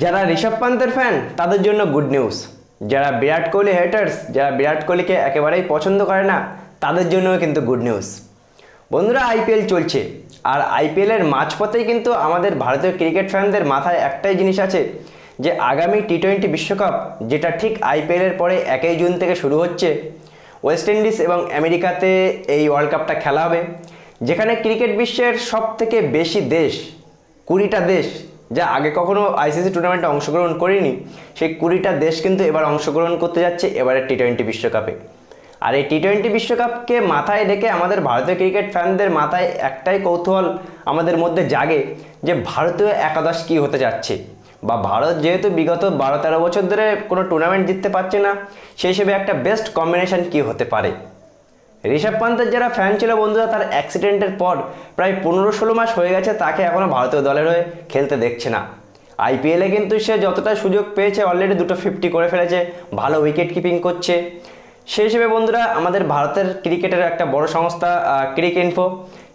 যারা ঋষভ পান্তের ফ্যান তাদের জন্য গুড নিউজ যারা বিরাট কোহলি হেটার্স যারা বিরাট কোহলিকে একেবারেই পছন্দ করে না, তাদের জন্যও কিন্তু গুড নিউজ বন্ধুরা আইপিএল চলছে। আর আইপিএলের মাঝপথেই কিন্তু আমাদের ভারতীয় ক্রিকেট ফ্যানদের মাথায় একটাই জিনিস আছে, যে আগামী টি টোয়েন্টি বিশ্বকাপ, যেটা ঠিক আইপিএলের পরে একই জুন থেকে শুরু হচ্ছে ওয়েস্ট ইন্ডিজ এবং আমেরিকাতে এই ওয়ার্ল্ড কাপটা খেলা হবে, যেখানে ক্রিকেট বিশ্বের সব থেকে বেশি দেশ, কুড়িটা দেশ যা আগে কখনো আইসিসি টুর্নামেন্টে অংশগ্রহণ করেনি, সেই কুড়িটা দেশ কিন্তু এবার অংশগ্রহণ করতে যাচ্ছে এবারে টি টোয়েন্টি বিশ্বকাপে। আর এই টি টোয়েন্টি বিশ্বকাপকে মাথায় রেখে আমাদের ভারতীয় ক্রিকেট ফ্যানদের মাথায় একটাই কৌতূহল আমাদের মধ্যে জাগে যে ভারতীয় একাদশ কী হতে যাচ্ছে। বা ভারত যেহেতু বিগত বারো তেরো বছর ধরে কোনো টুর্নামেন্ট জিততে পারছে না, সেই হিসেবে একটা বেস্ট কম্বিনেশন কী হতে পারে? ঋষভ পান্তের যারা ফ্যান ছিল বন্ধুরা, তার অ্যাক্সিডেন্টের পর প্রায় পনেরো ষোলো মাস হয়ে গেছে, তাকে এখনও ভারতীয় দলের হয়ে খেলতে দেখছে না। আইপিএলে কিন্তু সে যতটা সুযোগ পেয়েছে অলরেডি দুটো ফিফটি করে ফেলেছে, ভালো উইকেট কিপিং করছে। সেই হিসেবে বন্ধুরা, আমাদের ভারতের ক্রিকেটের একটা বড় সংস্থা ক্রিক ইনফো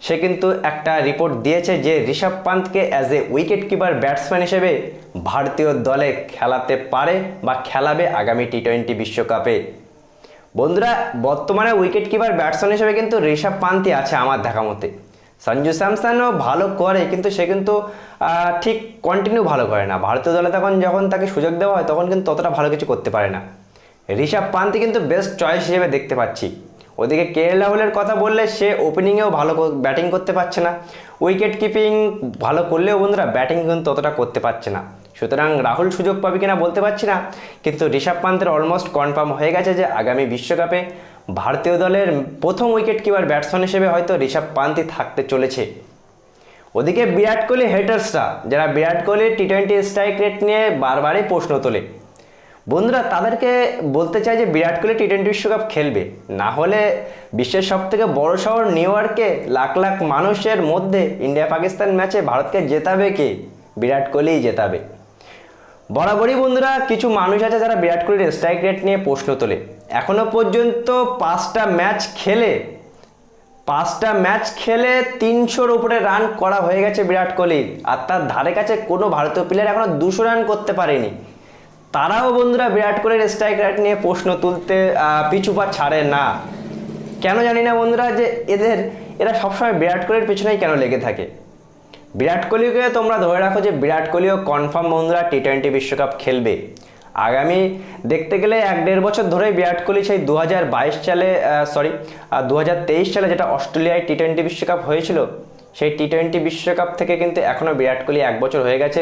সে কিন্তু একটা রিপোর্ট দিয়েছে যে Rishabh পান্তকে as a wicket keeper batsman হিসেবে ভারতীয় দলে খেলাতে পারে বা খেলাবে আগামী টি টোয়েন্টি বিশ্বকাপে। বন্ধুরা, বর্তমানে উইকেট কিপার ব্যাটসম্যান হিসেবে কিন্তু ঋষভ পান্তি আছে আমার দেখা মতে। সঞ্জু স্যামসনও ভালো করে, কিন্তু সে কিন্তু ঠিক কন্টিনিউ ভালো করে না। ভারতীয় দলে তখন যখন তাকে সুযোগ দেওয়া হয়, তখন কিন্তু ততটা ভালো কিছু করতে পারে না। ঋষভ পান্তি কিন্তু বেস্ট চয়েস হিসেবে দেখতে পাচ্ছি। ওদিকে কে রাহুলের কথা বললে সে ওপেনিংয়েও ভালো ব্যাটিং করতে পারছে না। উইকেট কিপিং ভালো করলেও বন্ধুরা ব্যাটিং কিন্তু ততটা করতে পারছে না। সুতরাং রাহুল সুযোগ পাবে কিনা বলতে পারছি না। কিন্তু ঋষভ পান্তের অলমোস্ট কনফার্ম হয়ে গেছে যে আগামী বিশ্বকাপে ভারতীয় দলের প্রথম উইকেট কিপার ব্যাটসম্যান হিসেবে হয়তো ঋষভ পান্তি থাকতে চলেছে। ওদিকে বিরাট কোহলি হেটার্সরা যারা বিরাট কোহলির টি টোয়েন্টি স্ট্রাইক রেট নিয়ে বারবারই প্রশ্ন তোলে। বন্ধুরা, তাদেরকে বলতে চাই যে বিরাট কোহলি টি টোয়েন্টি বিশ্বকাপ খেলবে। না হলে বিশ্বের সব থেকে বড় শহর নিউ ইয়র্কে লাখ লাখ মানুষের মধ্যে ইন্ডিয়া পাকিস্তান ম্যাচে ভারতকে জেতাবে কে? বিরাট কোহলিই জেতাবে। বরাবরই বন্ধুরা, কিছু মানুষ আছে যারা বিরাট কোহলির স্ট্রাইক রেট নিয়ে প্রশ্ন তোলে। এখনও পর্যন্ত পাঁচটা ম্যাচ খেলে, পাঁচটা ম্যাচ খেলে তিনশোর উপরে রান করা হয়ে গেছে বিরাট কোহলির। আর তার ধারে কাছে কোনো ভারতীয় প্লেয়ার এখনও দুশো রান করতে পারেনি। তারাও বন্ধুরা বিরাট কোহলির স্ট্রাইক রেট নিয়ে প্রশ্ন তুলতে আহ, পিছু পা ছাড়ে না। কেন জানি না বন্ধুরা যে এদের এরা সবসময় বিরাট কোহলির পিছনেই কেন লেগে থাকে? বিরাট কোহলিকে তোমরা ধরে রাখো যে বিরাট কোহলিও কনফার্ম বন্ধুরা টি টোয়েন্টি বিশ্বকাপ খেলবে। আগামী দেখতে গেলে এক দেড় বছর ধরেই বিরাট কোহলি সেই দু হাজার বাইশ সালে সরি দু হাজার তেইশ সালে যেটা অস্ট্রেলিয়ায় টি টোয়েন্টি বিশ্বকাপ হয়েছিল সেই টি টোয়েন্টি বিশ্বকাপ থেকে কিন্তু এখনও বিরাট কোহলি এক বছর হয়ে গেছে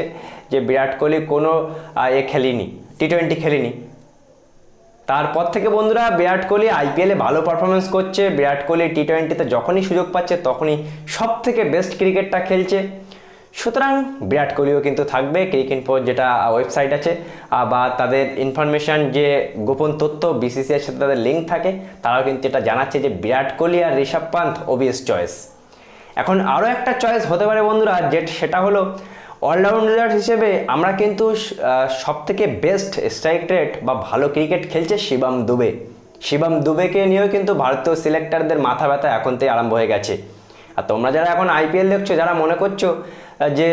যে বিরাট কোহলি কোনো এ খেলিনি টি টোয়েন্টি খেলিনি। তারপর থেকে বন্ধুরা বিরাট কোহলি আইপিএলে ভালো পারফরমেন্স করছে। বিরাট কোহলি টি টোয়েন্টিতে যখনই সুযোগ পাচ্ছে তখনই সব থেকে বেস্ট ক্রিকেটটা খেলছে। সুতরাং বিরাট কোহলিও কিন্তু থাকবে। ক্রিক ইনফো যেটা ওয়েবসাইট আছে বা তাদের ইনফরমেশন যে গোপন তথ্য বিসিসিআইয়ের সাথে তাদের লিঙ্ক থাকে, তারাও কিন্তু এটা জানাচ্ছে যে বিরাট কোহলি আর ঋষভ পান্থ ওবিএস চয়েস এখন আরও একটা চয়েস হতে পারে বন্ধুরা, যে সেটা হলো অলরাউন্ডার হিসেবে আমরা কিন্তু সব থেকে বেস্ট স্ট্রাইক রেট বা ভালো ক্রিকেট খেলছে শিবাম দুবে। শিবাম দুবেকে নিয়েও কিন্তু ভারতীয় সিলেক্টারদের মাথা ব্যথা এখন থেকে আরম্ভ হয়ে গেছে। আর তোমরা যারা এখন আইপিএল দেখছ, যারা মনে করছ যে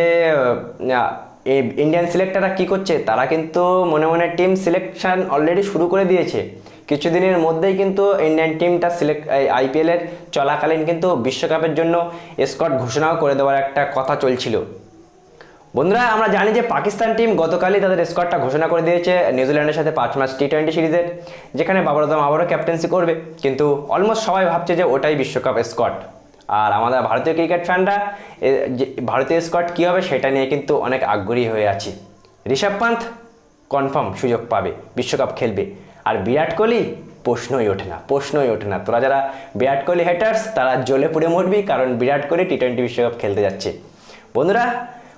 ইন্ডিয়ান সিলেক্টাররা কি করছে, তারা কিন্তু মনে মনে টিম সিলেকশন অলরেডি শুরু করে দিয়েছে। কিছুদিনের মধ্যেই কিন্তু ইন্ডিয়ান টিমটা সিলেক্ট আইপিএলের চলাকালীন কিন্তু বিশ্বকাপের জন্য স্কট ঘোষণাও করে দেওয়ার একটা কথা চলছিল। বন্ধুরা, আমরা জানি যে পাকিস্তান টিম গতকালই তাদের স্কোয়াডটা ঘোষণা করে দিয়েছে নিউজিল্যান্ডের সাথে পাঁচ ম্যাচ টি টোয়েন্টি সিরিজের, যেখানে বাবর আজম আবারও ক্যাপ্টেন্সি করবে। কিন্তু অলমোস্ট সবাই ভাবছে যে ওটাই বিশ্বকাপ স্কোয়াড আর আমাদের ভারতীয় ক্রিকেট ফ্যানরা ভারতীয় স্কোয়াড কী হবে সেটা নিয়ে কিন্তু অনেক আগ্রহী হয়ে আছি। ঋষভ পান্থ কনফার্ম সুযোগ পাবে, বিশ্বকাপ খেলবে। আর বিরাট কোহলি প্রশ্নই ওঠে না, প্রশ্নই ওঠে না। তোরা যারা বিরাট কোহলি হেটার্স তারা জ্বলে পুড়ে মরবি, কারণ বিরাট কোহলি টি টোয়েন্টি বিশ্বকাপ খেলতে যাচ্ছে। বন্ধুরা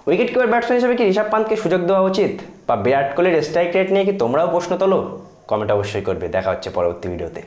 উইকেট কিপার ব্যাটসম্যান হিসেবে কি ঋষভ পান্তকে সুযোগ দেওয়া উচিত? বা বিরাট কোহলির স্ট্রাইক রেট নিয়ে কি তোমরাও প্রশ্ন তোলো? কমেন্ট অবশ্যই করবে। দেখা হচ্ছে পরবর্তী ভিডিওতে